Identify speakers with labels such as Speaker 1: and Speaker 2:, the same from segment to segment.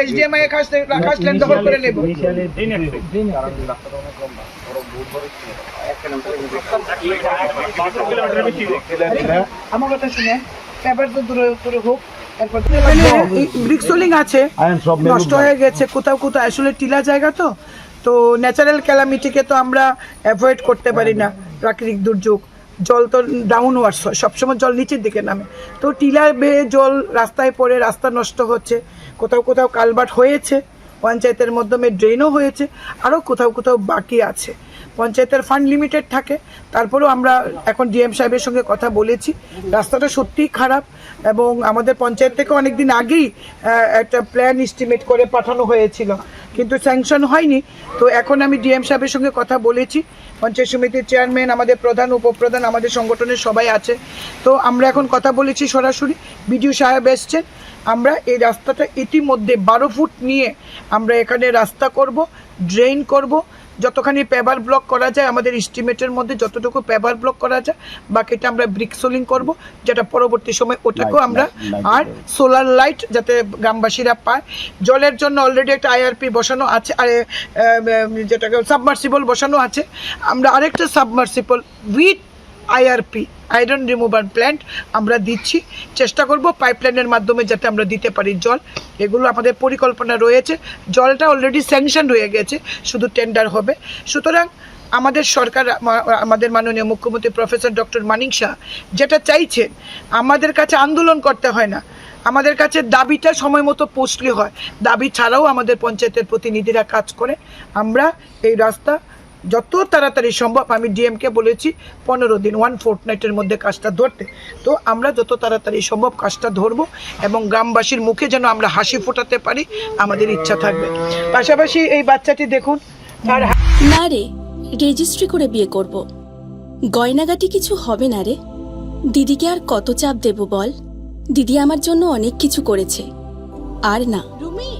Speaker 1: HDMI এর কাছ থেকে আকাশ লেন দখল করে নেব। আমার কথা শুনে। পেপার তো দূরে দূরে হোক। তারপর আছে। নষ্ট হয়ে গেছে। কোথাও কোথাও। আসলে টিলা জায়গা তো। তো ন্যাচারাল ক্যালামিটিকে তো আমরা অ্যাভয়েড করতে পারি না। প্রাকৃতিক দুর্যোগ। জল তো ডাউন ওয়ার্স হয়। সবসময় জল নিচের দিকে নামে। তো টিলা বেয়ে জল রাস্তায় পড়ে রাস্তা নষ্ট হচ্ছে। কোথাও কোথাও কালভার্ট হয়েছে, পঞ্চায়েতের মাধ্যমে ড্রেনও হয়েছে আরও কোথাও কোথাও বাকি আছে। পঞ্চায়েতের ফান্ড লিমিটেড থাকে, তারপরেও আমরা এখন ডিএম সাহেবের সঙ্গে কথা বলেছি। রাস্তাটা সত্যিই খারাপ এবং আমাদের পঞ্চায়েত থেকে অনেক দিন আগেই একটা প্ল্যান এস্টিমেট করে পাঠানো হয়েছিল। কিন্তু স্যাংশন হয়নি। তো এখন আমি ডিএম সাহেবের সঙ্গে কথা বলেছি। পঞ্চায়েত সমিতির চেয়ারম্যান আমাদের প্রধান, উপপ্রধান, আমাদের সংগঠনের সবাই আছে। তো আমরা এখন কথা বলেছি সরাসরি। বিডিও সাহেব এসছেন। আমরা এই রাস্তাটা ইতিমধ্যে বারো ফুট নিয়ে আমরা এখানে রাস্তা করব ড্রেন করব। যতখানি পেপার ব্লক করা যায় আমাদের এস্টিমেটের মধ্যে যতটুকু পেপার ব্লক করা যায় বাকিটা আমরা ব্রিক সোলিং করব যেটা পরবর্তী সময় ওটাকেও আমরা আর সোলার লাইট যাতে গ্রামবাসীরা পায়। জলের জন্য অলরেডি একটা আইআরপি বসানো আছে আর যেটাকে সাবমার্সিবল বসানো আছে। আমরা আরেকটা submersible with IRP iron remover plant আমরা দিচ্ছি। চেষ্টা করব পাইপলাইনের মাধ্যমে যাতে আমরা দিতে পারি জল। এগুলো আমাদের পরিকল্পনা রয়েছে। জলটা অলরেডি স্যাংশন হয়ে গেছে, শুধু টেন্ডার হবে। সুতরাং আমাদের সরকার আমাদের মাননীয় মুখ্যমন্ত্রী প্রফেসর ডক্টর মানিক শাহ যেটা চাইছেন, আমাদের কাছে আন্দোলন করতে হয় না। আমাদের কাছে দাবিটা সময় মতো পৌঁছলে হয়। দাবি ছাড়াও আমাদের পঞ্চায়েতের প্রতিনিধিরা কাজ করে। আমরা এই রাস্তা যত তাড়াতাড়ি সম্ভব আমি ডিএমকে বলেছি পনেরো দিন ওয়ান ফোর্টনাইটের মধ্যে কাজটা ধরতে। তো আমরা যত তাড়াতাড়ি সম্ভব কাজটা ধরবো এবং গ্রামবাসীর মুখে যেন আমরা হাসি ফোটাতে পারি আমাদের ইচ্ছা থাকবে। পাশাপাশি এই বাচ্চাটি দেখুন
Speaker 2: না রে রেজিস্ট্রি করে বিয়ে করব। গয়নাগাটি কিছু হবে না রে। দিদিকে আর কত চাপ দেব বল? দিদি আমার জন্য অনেক কিছু করেছে। আর না।
Speaker 3: রুমি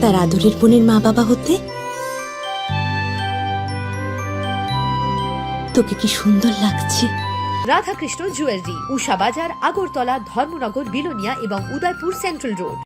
Speaker 3: তার আদরের বোনের মা বাবা হতে? তোকে কি সুন্দর লাগছে?
Speaker 4: রাধাকৃষ্ণ জুয়েলারি উষা বাজার আগরতলা, ধর্মনগর, বিলোনিয়া এবং উদয়পুর সেন্ট্রাল রোড।